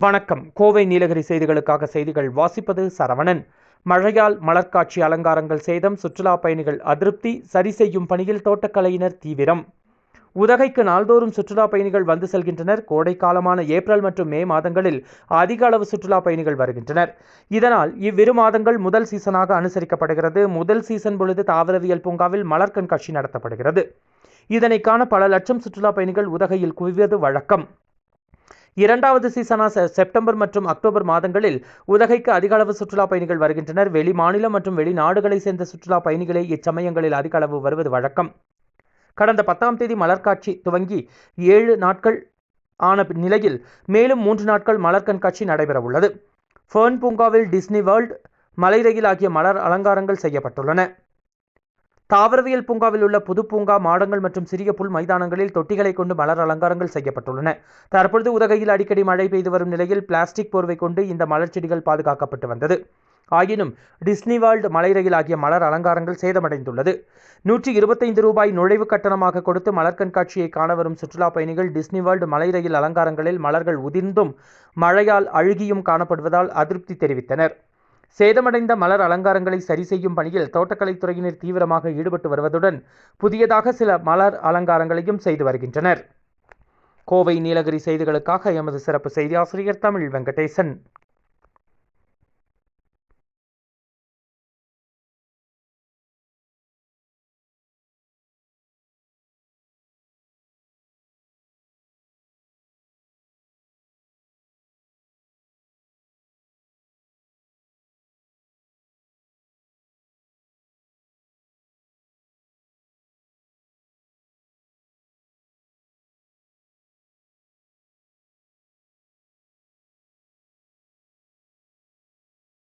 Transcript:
வணக்கம். கோவை நீலகிரி செய்திகளுக்காக செய்திகள் வாசிப்பது சரவணன். மழையால் மலர்காட்சி அலங்காரங்கள் சேதம் சுற்றுலா பயணிகள் அதிருப்தி சரி செய்யும் பணியில் தோட்டக்கலையினர் தீவிரம். உதகைக்கு நாள்தோறும் சுற்றுலா பயணிகள் வந்து செல்கின்றனர். கோடை காலமான ஏப்ரல் மற்றும் மே மாதங்களில் அதிக அளவு சுற்றுலா பயணிகள் வருகின்றனர். இதனால் இவ்விரு மாதங்கள் முதல் சீசனாக அனுசரிக்கப்படுகிறது. முதல் சீசன் பொழுது தாவரவியல் பூங்காவில் மலர் கண்காட்சி நடத்தப்படுகிறது. இதனை காண பல லட்சம் சுற்றுலா பயணிகள் உதகையில் குவிவது வழக்கம். இரண்டாவது சீசனான செப்டம்பர் மற்றும் அக்டோபர் மாதங்களில் உதகைக்கு அதிக அளவு சுற்றுலா பயணிகள் வருகின்றனர். வெளி மாநிலம் மற்றும் வெளிநாடுகளைச் சேர்ந்த சுற்றுலா பயணிகளே இச்சமயங்களில் அதிக அளவு வருவது வழக்கம். கடந்த பத்தாம் தேதி மலர்காட்சி துவங்கி ஏழு நாட்கள் ஆன நிலையில் மேலும் மூன்று நாட்கள் மலர் கண்காட்சி நடைபெறவுள்ளது. ஃபேர்ன் பூங்காவில் டிஸ்னி வேர்ல்ட் மலை ரயில் ஆகிய மலர் அலங்காரங்கள் செய்யப்பட்டுள்ளன. தாவரவியல் பூங்காவில் உள்ள புது பூங்கா மாடங்கள் மற்றும் சிறிய புல் மைதானங்களில் தொட்டிகளை கொண்டு மலர் அலங்காரங்கள் செய்யப்பட்டுள்ளன. தற்பொழுது உதகையில் அடிக்கடி மழை பெய்து வரும் நிலையில் பிளாஸ்டிக் போர்வை கொண்டு இந்த மலர் செடிகள் பாதுகாக்கப்பட்டு வந்தது. ஆயினும் டிஸ்னி வேர்ல்டு மலை ரயில் ஆகிய மலர் அலங்காரங்கள் சேதமடைந்துள்ளது. நூற்றி இருபத்தைந்து ரூபாய் நுழைவு கட்டணமாக கொடுத்து மலர் கண்காட்சியை காண வரும் சுற்றுலா பயணிகள் டிஸ்னி வேர்ல்டு மலை ரயில் அலங்காரங்களில் மலர்கள் உதிர்ந்தும் மழையால் அழுகியும் காணப்படுவதால் அதிருப்தி தெரிவித்தனர். சேதமடைந்த மலர் அலங்காரங்களை சரி செய்யும் பணியில் தோட்டக்கலைத்துறையினர் தீவிரமாக ஈடுபட்டு வருவதுடன் புதியதாக சில மலர் அலங்காரங்களையும் செய்து வருகின்றனர். கோவை நீலகிரி செய்திகளுக்காக எமது சிறப்பு செய்தி ஆசிரியர் தமிழ் வெங்கடேசன்.